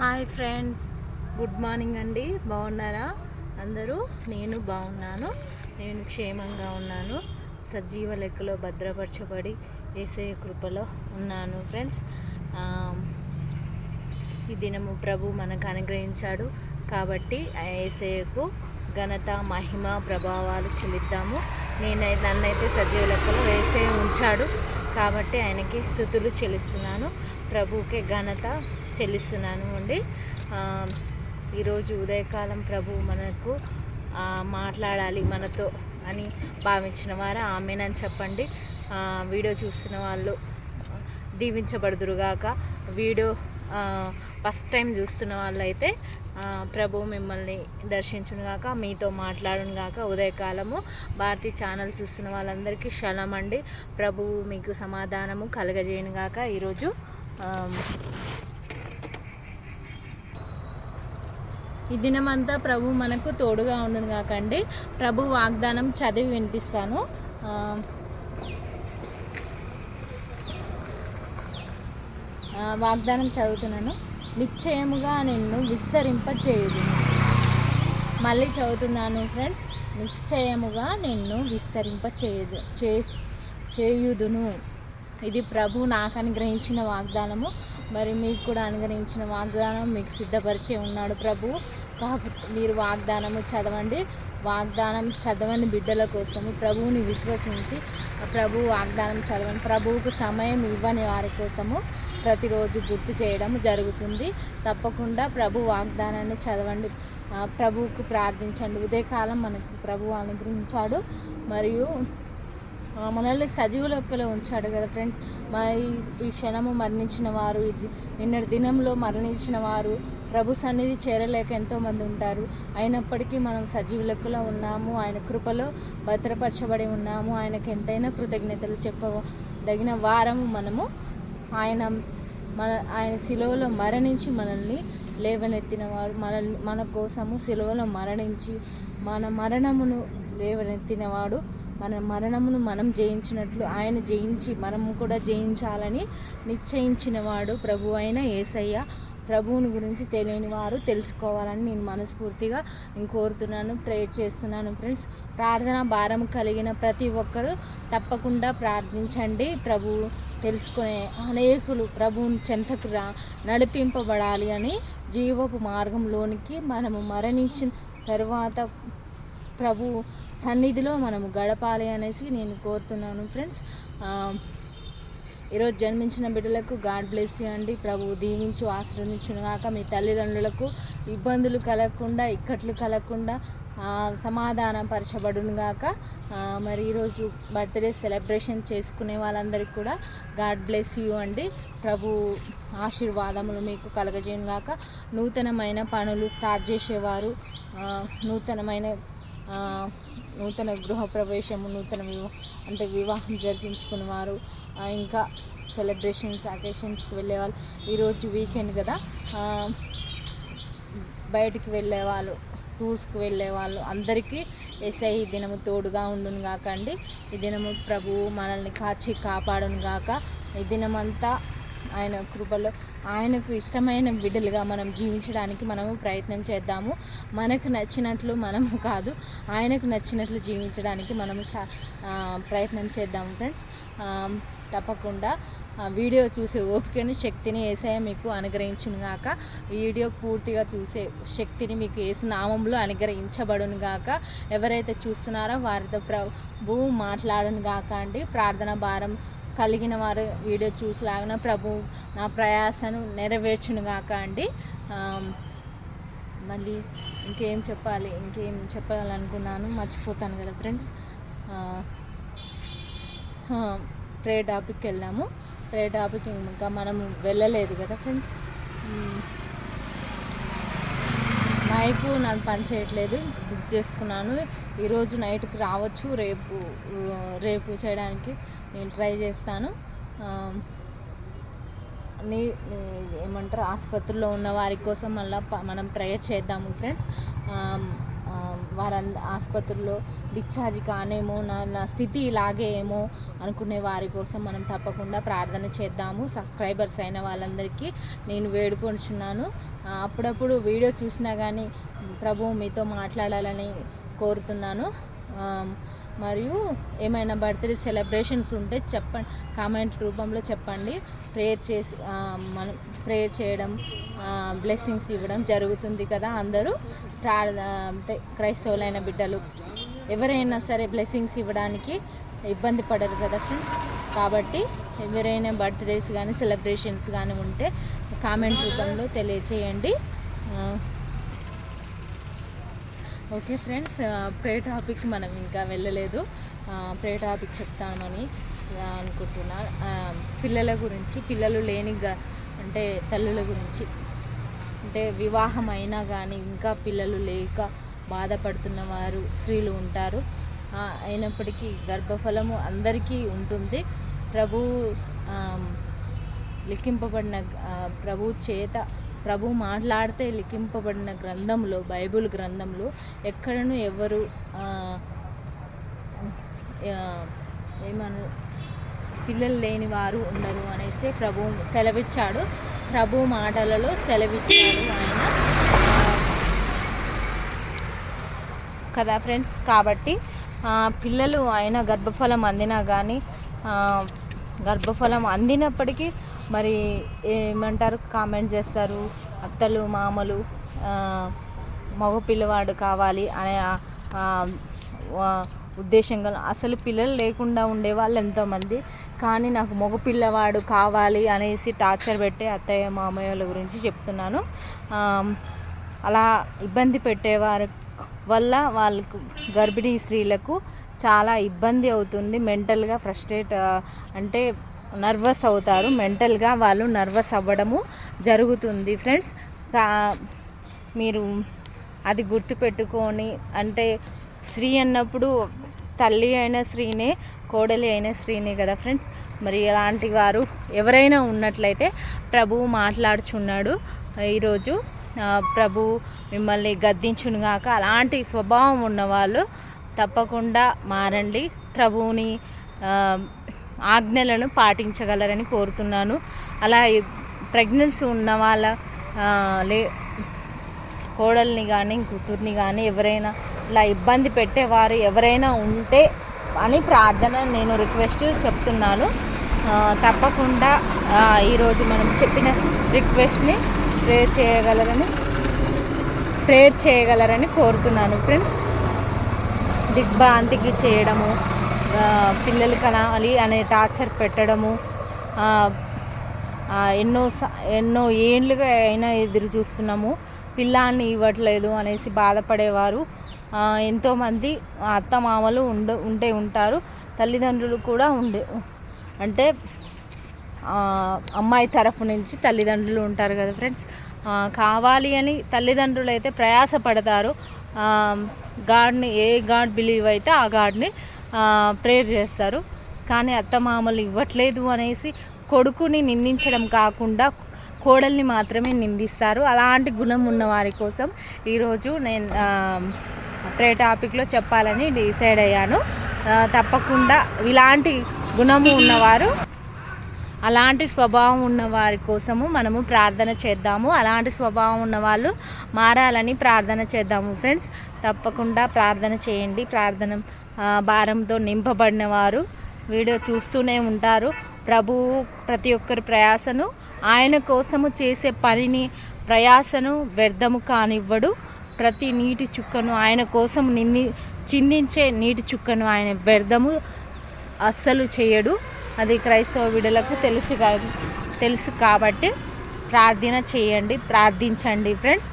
Hi friends. Good morning అండి. బాగున్నారా? అందరూ? నేను బాగున్నాను. నేను క్షేమంగా ఉన్నాను. సజీవ లెక్కలో భద్రపరచబడి వేసే కృపలో ఉన్నాను ఫ్రెండ్స్. ఈ దినము ప్రభు మనకు అనుగ్రహించాడు కాబట్టి ఏసేకు ఘనత మహిమ ప్రభావాలు చెల్లిద్దాము. నేను నన్నైతే సజీవ లెక్కలో వేసే ఉంచాడు కాబట్టి ఆయనకి స్థుతులు చెల్లిస్తున్నాను. ప్రభుకే ఘనత చెల్లిస్తున్నాను అండి. ఈరోజు ఉదయకాలం ప్రభు మనకు మాట్లాడాలి మనతో అని భావించిన వారు ఆమెనని చెప్పండి. వీడియో చూస్తున్న వాళ్ళు దీవించబడుదురుగాక వీడియో ఫస్ట్ టైం చూస్తున్న వాళ్ళైతే ప్రభు మిమ్మల్ని దర్శించునుగాక మీతో మాట్లాడును గాక. ఉదయకాలము భారతీ ఛానల్ చూస్తున్న వాళ్ళందరికీ క్షణం అండి ప్రభువు మీకు సమాధానము కలగజేయను గాక. ఈరోజు ఈ దినమంతా ప్రభు మనకు తోడుగా ఉండును కాకండి ప్రభు వాగ్దానం చదివి వినిపిస్తాను. వాగ్దానం చదువుతున్నాను. నిశ్చయముగా నిన్ను విస్తరింపచేయుదు మళ్ళీ చదువుతున్నాను ఫ్రెండ్స్. నిశ్చయముగా నిన్ను విస్తరింపచేయదు చే చేయుదును. ఇది ప్రభు నాకు అనుగ్రహించిన వాగ్దానము. మరి మీకు కూడా అనుగ్రహించిన వాగ్దానం మీకు సిద్ధపరిచే ఉన్నాడు ప్రభు. కాకపోతే మీరు వాగ్దానము చదవండి. వాగ్దానం చదవని బిడ్డల కోసము ప్రభువుని విశ్వసించి ప్రభు వాగ్దానం చదవండి ప్రభువుకు సమయం ఇవ్వని వారి కోసము ప్రతిరోజు గుర్తు చేయడం జరుగుతుంది. తప్పకుండా ప్రభు వాగ్దానాన్ని చదవండి. ప్రభువుకు ప్రార్థించండి. ఉదయకాలం మనకు ప్రభు అనుగ్రహించాడు. మరియు మనల్ని మనల్ని సజీవులొక్కలో ఉంచాడు కదా ఫ్రెండ్స్. మరి ఈ క్షణము మరణించిన వారు నిన్నటి దినంలో మరణించిన వారు ప్రభు సన్నిధి చేరలేక ఎంతోమంది ఉంటారు. అయినప్పటికీ మనం సజీవులకులో ఉన్నాము. ఆయన కృపలో భద్రపరచబడి ఉన్నాము. ఆయనకు ఎంతైనా కృతజ్ఞతలు చెప్పదగిన వారము మనము. ఆయన మన ఆయన శిలువలో మరణించి మనల్ని లేవనెత్తినవాడు మనల్ని మన కోసము శిలువలో మరణించి మన మరణమును లేవనెత్తినవాడు మన మరణమును మనం జయించినట్లు ఆయన జయించి మనము కూడా జయించాలని నిశ్చయించినవాడు ప్రభు అయిన ఏసయ్య. ప్రభువుని గురించి తెలియని వారు తెలుసుకోవాలని నేను మనస్ఫూర్తిగా నేను కోరుతున్నాను ప్రేయర్ చేస్తున్నాను. ఫ్రెండ్స్ ప్రార్థన భారం కలిగిన ప్రతి ఒక్కరూ తప్పకుండా ప్రార్థించండి. ప్రభు తెలుసుకునే అనేకులు ప్రభువుని చెంతకు రా నడిపింపబడాలి అని జీవపు మార్గంలోనికి మనము మరణించిన తర్వాత ప్రభు సన్నిధిలో మనము గడపాలి అనేసి నేను కోరుతున్నాను. ఫ్రెండ్స్ ఈరోజు జన్మించిన బిడ్డలకు గాడ్ బ్లెస్ యూ అండి ప్రభు దీవించి ఆశ్రయించునుగాక మీ తల్లిదండ్రులకు ఇబ్బందులు కలగకుండా ఇక్కట్లు కలగకుండా సమాధానం పరచబడునుగాక మరి ఈరోజు బర్త్డే సెలబ్రేషన్ చేసుకునే వాళ్ళందరికీ కూడా గాడ్ బ్లెస్ యూ అండి. ప్రభు ఆశీర్వాదములు మీకు కలగజేయునుగాక నూతనమైన పనులు స్టార్ట్ చేసేవారు. నూతనమైన నూతన గృహప్రవేశము నూతన వివా అంటే వివాహం జరిపించుకునేవారు ఇంకా సెలబ్రేషన్స్ అకేషన్స్కి వెళ్ళేవాళ్ళు. ఈరోజు వీకెండ్ కదా బయటికి వెళ్ళేవాళ్ళు టూర్స్కి వెళ్ళేవాళ్ళు. అందరికీ ఎస్ఐ ఈ దినము తోడుగా ఉండును గాక అండి. ఈ దినము ప్రభువు మనల్ని కాచి కాపాడును గాక. ఈ దినమంతా ఆయన కృపలో ఆయనకు ఇష్టమైన బిడ్డలుగా మనం జీవించడానికి మనము ప్రయత్నం చేద్దాము. మనకు నచ్చినట్లు మనము కాదు ఆయనకు నచ్చినట్లు జీవించడానికి మనము చా ప్రయత్నం చేద్దాము ఫ్రెండ్స్. తప్పకుండా వీడియో చూసే ఓపికని శక్తిని ఏసయ మీకు అనుగ్రహించునుగాక. వీడియో పూర్తిగా చూసే శక్తిని మీకు ఏసు నామంలో అనుగ్రహించబడునుగాక. ఎవరైతే చూస్తున్నారో వారితో ప్రభు మాట్లాడను గాక అండి. ప్రార్థన భారం కలిగిన వారు వీడియో చూసి లాగిన ప్రభు నా ప్రయాసను నెరవేర్చునుగాక అండి. మళ్ళీ ఇంకేం చెప్పాలి ఇంకేం చెప్పాలనుకున్నాను మర్చిపోతాను కదా ఫ్రెండ్స్. ప్రే టాపిక్ వెళ్ళాము. ప్రే టాపిక్ ఇంకా మనము వెళ్ళలేదు కదా ఫ్రెండ్స్. మైకు నాకు పని చేయట్లేదు బుక్ చేసుకున్నాను. ఈరోజు నైట్కి రావచ్చు రేపు రేపు చేయడానికి నేను ట్రై చేస్తాను. నీ నీ- ఏమంటారు ఆసుపత్రిలో ఉన్న వారి కోసం మళ్ళీ మనం ప్రేయర్ చేద్దాము ఫ్రెండ్స్. వారంద ఆసుపత్రుల్లో డిశ్చార్జ్ కానేమో నా నా స్థితి ఇలాగే ఏమో అనుకునే వారి కోసం మనం తప్పకుండా ప్రార్థన చేద్దాము. సబ్స్క్రైబర్స్ అయిన వాళ్ళందరికీ నేను వేడుకొంటున్నాను అప్పుడప్పుడు వీడియో చూసినా కానీ ప్రభు మీతో మాట్లాడాలని కోరుతున్నాను. మరియు ఏమైనా బర్త్డే సెలబ్రేషన్స్ ఉంటే చెప్పండి. కామెంట్ రూపంలో చెప్పండి. ప్రేయర్ చేసి మనం ప్రేయర్ చేయడం బ్లెస్సింగ్స్ ఇవ్వడం జరుగుతుంది కదా అందరూ. ప్రార్థ అంటే క్రైస్తవులైన బిడ్డలు ఎవరైనా సరే బ్లెస్సింగ్స్ ఇవ్వడానికి ఇబ్బంది పడరు కదా ఫ్రెండ్స్ కాబట్టి ఎవరైనా బర్త్డేస్ కానీ సెలబ్రేషన్స్ కానీ ఉంటే కామెంట్ రూపంలో తెలియచేయండి. ఓకే ఫ్రెండ్స్ ప్రే టాపిక్ మనం ఇంకా వెళ్ళలేదు. ప్రే టాపిక్ చెప్తామని అనుకుంటున్నా. పిల్లల గురించి పిల్లలు లేని గ- అంటే తల్లుల గురించి. అంటే వివాహం అయినా కానీ ఇంకా పిల్లలు లేక బాధపడుతున్న వారు స్త్రీలు ఉంటారు. అయినప్పటికీ గర్భఫలము అందరికీ ఉంటుంది. ప్రభు లిఖింపబడిన ప్రభు చేత ప్రభు మాట్లాడితే లిఖింపబడిన గ్రంథంలో బైబిల్ గ్రంథంలో ఎక్కడను ఎవరు ఏమను పిల్లలు లేని వారు ఉండరు అనేసి ప్రభు సెలవిచ్చాడు. ప్రభు మాటలలో సెలవిచ్చాడు ఆయన. కదా ఫ్రెండ్స్? కాబట్టి పిల్లలు ఆయన గర్భఫలం అందినా కానీ గర్భఫలం అందినప్పటికీ మరి ఏమంటారు? కామెంట్ చేస్తారు. అత్తలు మామలు మగ పిల్లవాడు కావాలి అనే ఉద్దేశంగా అసలు పిల్లలు లేకుండా ఉండే వాళ్ళు ఎంతోమంది. కానీ నాకు మగ పిల్లవాడు కావాలి అనేసి టార్చర్ పెట్టే అత్తయ్య మామయ్యల గురించి చెప్తున్నాను. అలా ఇబ్బంది పెట్టేవారు వల్ల వాళ్ళకు గర్భిణీ స్త్రీలకు చాలా ఇబ్బంది అవుతుంది. మెంటల్గా ఫ్రస్ట్రేట్ అంటే నర్వస్ అవుతారు. మెంటల్గా వాళ్ళు నర్వస్ అవ్వడము జరుగుతుంది ఫ్రెండ్స్. మీరు అది గుర్తుపెట్టుకొని అంటే స్త్రీ అన్నప్పుడు తల్లి అయిన స్త్రీనే కోడలి అయిన స్త్రీనే కదా ఫ్రెండ్స్. మరి అలాంటి వారు ఎవరైనా ఉన్నట్లయితే ప్రభువు మాట్లాడుచున్నాడు. ఈరోజు ప్రభు మిమ్మల్ని గద్దించునుగాక అలాంటి స్వభావం ఉన్నవాళ్ళు తప్పకుండా మారండి. ప్రభువుని ఆజ్ఞలను పాటించగలరని కోరుతున్నాను. అలా ప్రెగ్నెన్సీ ఉన్న వాళ్ళ లే కోడల్ని కానీ కూతుర్ని కానీ ఎవరైనా ఇలా ఇబ్బంది పెట్టేవారు ఎవరైనా ఉంటే అని ప్రార్థన నేను రిక్వెస్ట్ చెప్తున్నాను. తప్పకుండా ఈరోజు మనం చెప్పిన రిక్వెస్ట్ని ప్రేయర్ చేయగలరని ప్రేయర్ చేయగలరని కోరుతున్నాను. ఫ్రెండ్స్ దిగ్భ్రాంతికి చేయడము పిల్లలు కనాలి అనే టార్చర్ పెట్టడము ఎన్నో స- ఎన్నో ఏండ్లుగా అయినా ఎదురు చూస్తున్నాము. పిల్లాన్ని ఇవ్వట్లేదు అనేసి బాధపడేవారు. ఎంతోమంది అత్త మామలు ఉండ ఉంటే ఉంటారు. తల్లిదండ్రులు కూడా ఉండే అంటే అమ్మాయి తరఫు నుంచి తల్లిదండ్రులు ఉంటారు కదా ఫ్రెండ్స్. కావాలి అని తల్లిదండ్రులు అయితే ప్రయాసపడతారు. ఆ, గాడ్ని ఏ గాడ్ బిలీవ్ అయితే ఆ గాడ్ని ప్రేయర్ చేస్తారు. కానీ అత్తమామలు ఇవ్వట్లేదు అనేసి కొడుకుని నిందించడం కాకుండా కోడల్ని మాత్రమే నిందిస్తారు. అలాంటి గుణం ఉన్న వారి కోసం ఈరోజు నేను ప్రే టాపిక్లో చెప్పాలని డిసైడ్ అయ్యాను. తప్పకుండా ఇలాంటి గుణము ఉన్నవారు అలాంటి స్వభావం ఉన్న వారి కోసము మనము ప్రార్థన చేద్దాము. అలాంటి స్వభావం ఉన్న వాళ్ళు మారాలని ప్రార్థన చేద్దాము ఫ్రెండ్స్ తప్పకుండా ప్రార్థన చేయండి. ప్రార్థన భారంతో నింపబడిన వారు వీడియో చూస్తూనే ఉంటారు. ప్రభువు ప్రతి ఒక్కరి ప్రయాసను ఆయన కోసము చేసే పనిని ప్రయాసను వ్యర్థము కానివ్వడు. ప్రతి నీటి చుక్కను ఆయన కోసం నిన్ని చిందించే నీటి చుక్కను ఆయన వ్యర్థము అస్సలు చేయడు. అది క్రైస్తవ విడలకు తెలుసు తెలుసు కాబట్టి ప్రార్థన చేయండి ప్రార్థించండి ఫ్రెండ్స్.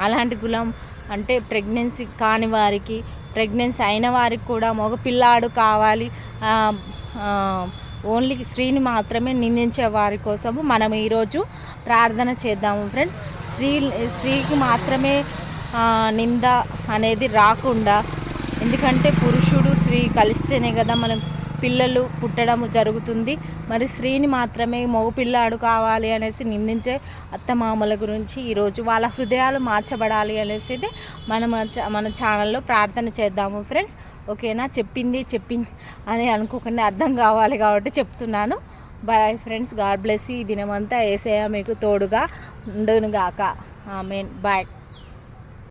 అలాంటి గులం అంటే ప్రెగ్నెన్సీ కాని వారికి ప్రెగ్నెన్సీ అయిన వారికి కూడా మగ పిల్లాడు కావాలి ఓన్లీ స్త్రీని మాత్రమే నిందించే వారి కోసము మనం ఈరోజు ప్రార్థన చేద్దాము ఫ్రెండ్స్. స్త్రీ స్త్రీకి మాత్రమే నింద అనేది రాకుండా ఎందుకంటే పురుషుడు స్త్రీ కలిస్తేనే కదా మనం పిల్లలు పుట్టడం జరుగుతుంది. మరి స్త్రీని మాత్రమే మగ పిల్లాడు కావాలి అనేసి నిందించే అత్తమామల గురించి ఈరోజు వాళ్ళ హృదయాలు మార్చబడాలి అనేసి మనం మన ఛానల్లో ప్రార్థన చేద్దాము ఫ్రెండ్స్. ఓకేనా? చెప్పింది చెప్పింది అని అనుకోకుండా అర్థం కావాలి కాబట్టి చెప్తున్నాను. Bye friends. గాడ్ బ్లెస్ ఈ దినమంతా ఏసయ్య మీకు తోడుగా ఉండునుగాక. ఆమెన్. బాయ్.